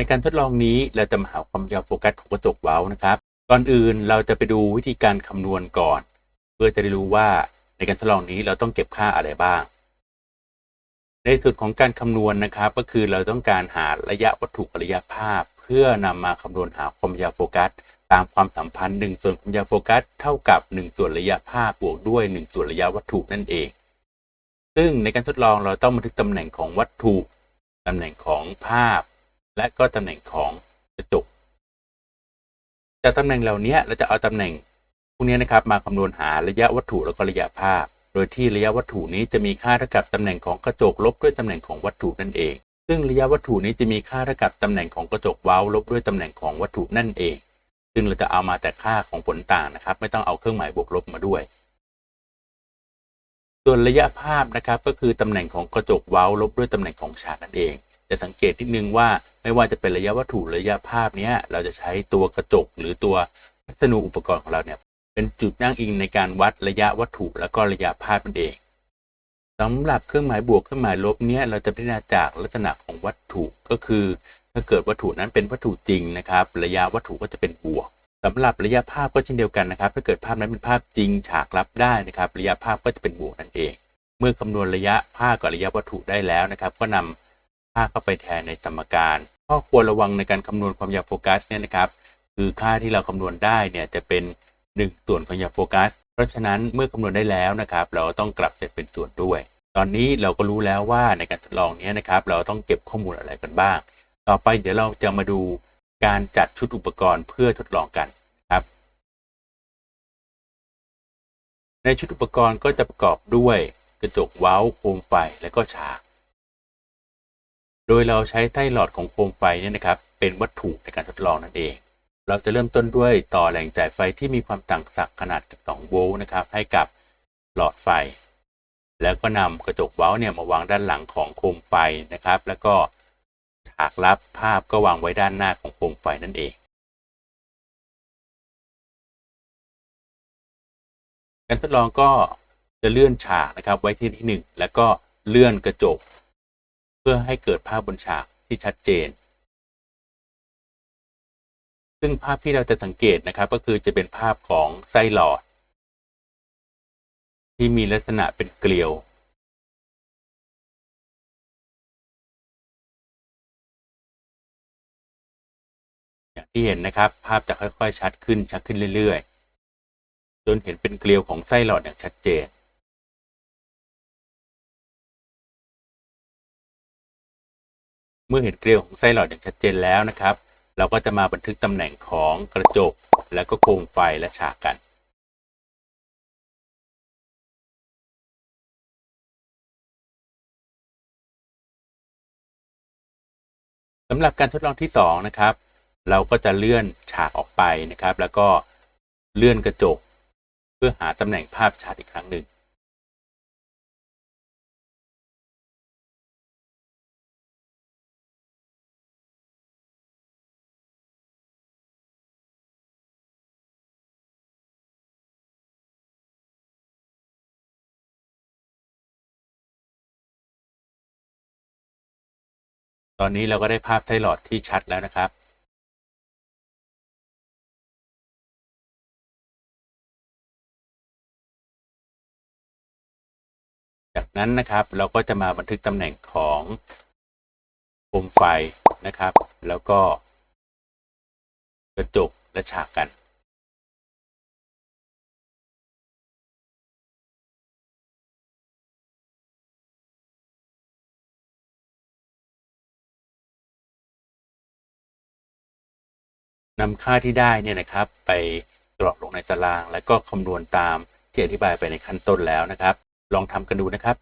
ในการทดลองนี้เราจะมาหาความยาวโฟกัสของกระจกเว้านะครับ ก่อนอื่นเราจะไปดูวิธีการคำนวณก่อน เพื่อจะได้รู้ว่าในการทดลองนี้เราต้องเก็บค่าอะไรบ้าง ในส่วนของการคำนวณนะครับ ก็คือเราต้องการหาระยะวัตถุระยะภาพ เพื่อนำมาคำนวณหาความยาวโฟกัส ตามความสัมพันธ์1ส่วนความยาวโฟกัสเท่ากับ 1 ส่วนระยะภาพบวกด้วย 1 ส่วนระยะวัตถุนั่นเอง ซึ่งในการทดลองเราต้องบันทึกตำแหน่งของวัตถุตำแหน่งของภาพ และก็ตำแหน่งของกระจกจากตำแหน่งเหล่านี้เราจะเอาตำแหน่งพวกนี้นะครับมาคำนวณหาระยะวัตถุแล้วก็ระยะภาพ โดยที่ระยะวัตถุนี้จะมีค่าเท่ากับตำแหน่งของกระจกลบด้วยตำแหน่งของวัตถุนั่นเอง ซึ่งระยะวัตถุนี้จะมีค่าเท่ากับตำแหน่งของกระจกเว้าลบด้วยตำแหน่งของวัตถุนั่นเอง ซึ่งเราจะเอามาแต่ค่าของผลต่างนะครับ ไม่ต้องเอาเครื่องหมายบวกลบมาด้วย ส่วนระยะภาพนะครับก็คือตำแหน่งของกระจกเว้าลบด้วยตำแหน่งของฉากนั่นเอง จะสังเกตนิดนึงว่าไม่ว่าจะเป็นระยะวัตถุระยะภาพเนี้ยเราจะใช้ตัวกระจกหรือตัวลักษณะอุปกรณ์ของเราเนี่ยเป็นจุดนั่งอิงในการวัดระยะวัตถุแล้วก็ระยะภาพนั่นเองสำหรับเครื่องหมายบวกเครื่องหมายลบเนี้ยเราจะพิจารณาจากลักษณะของวัตถุก็คือ ถ้าเกิดวัตถุนั้นเป็นวัตถุจริงนะครับ ระยะวัตถุก็จะเป็นบวกสำหรับระยะภาพก็เช่นเดียวกันนะครับ ถ้าเกิดภาพนั้นเป็นภาพจริงฉากรับได้นะครับ ระยะภาพก็จะเป็นบวกนั่นเอง เมื่อคำนวณระยะภาพกับระยะวัตถุได้แล้วนะครับ ก็นำ ค่าเข้าไปแทนในสมการข้อควรระวังในการคำนวณความยาวโฟกัสเนี่ยนะครับ คือค่าที่เราคำนวณได้เนี่ยจะเป็น 1 ส่วนความยาวโฟกัส เพราะฉะนั้นเมื่อคำนวณได้แล้วนะครับ เราต้องกลับเศษเป็นส่วนด้วย ตอนนี้เราก็รู้แล้วว่าในการทดลองนี้นะครับ เราต้องเก็บข้อมูลอะไรกันบ้าง ต่อไปเดี๋ยวเราจะมาดูการจัดชุดอุปกรณ์เพื่อทดลองกันครับ ในชุดอุปกรณ์ก็จะประกอบด้วยกระจกเว้าโคมไฟและก็ฉาก โดยเราใช้ไส้หลอดของโคมไฟเนี่ยนะครับ เป็นวัตถุในการทดลองนั่นเอง เราจะเริ่มต้นด้วยต่อแหล่งจ่ายไฟที่มีความต่างศักย์ขนาด2โวลต์นะครับ ให้กับหลอดไฟ แล้วก็นำกระจกเว้าเนี่ยมาวางด้านหลังของโคมไฟนะครับ แล้วก็ฉากรับภาพก็วางไว้ด้านหน้าของโคมไฟนั่นเอง การทดลองก็จะเลื่อนฉากนะครับไว้ที่ที่หนึ่งแล้วก็เลื่อนกระจก พื่อให้เกิดภาพบนฉากที่ชัดเจน ซึ่งภาพที่เราจะสังเกตนะครับก็คือจะเป็นภาพของไส้หลอด ที่มีลักษณะเป็นเกลียว อย่างที่เห็นนะครับ ภาพจะค่อยๆชัดขึ้นชัดขึ้นเรื่อยๆ จนเห็นเป็นเกลียวของไส้หลอดอย่างชัดเจน เมื่อเห็นเกลียวของไส้หลอดอย่างชัดเจนแล้วนะครับ เราก็จะมาบันทึกตำแหน่งของกระจก และก็โคมไฟและฉากกันสำหรับการทดลองที่2นะครับ เราก็จะเลื่อนฉากออกไปนะครับ แล้วก็เลื่อนกระจก เพื่อหาตำแหน่งภาพชัดอีกครั้งหนึ่ง ตอนนี้เราก็ได้ภาพไทหลอดที่ชัดแล้วนะครับจากนั้นนะครับเราก็จะมาบันทึกตำแหน่งของโคมไฟนะครับ แล้วก็กระจกและฉากกัน นำค่าที่ได้เนี่ยนะครับ ไปกรอกลงในตาราง แล้วก็คำนวณตามที่อธิบายไปในขั้นต้นแล้วนะครับ ลองทำกันดูนะครับ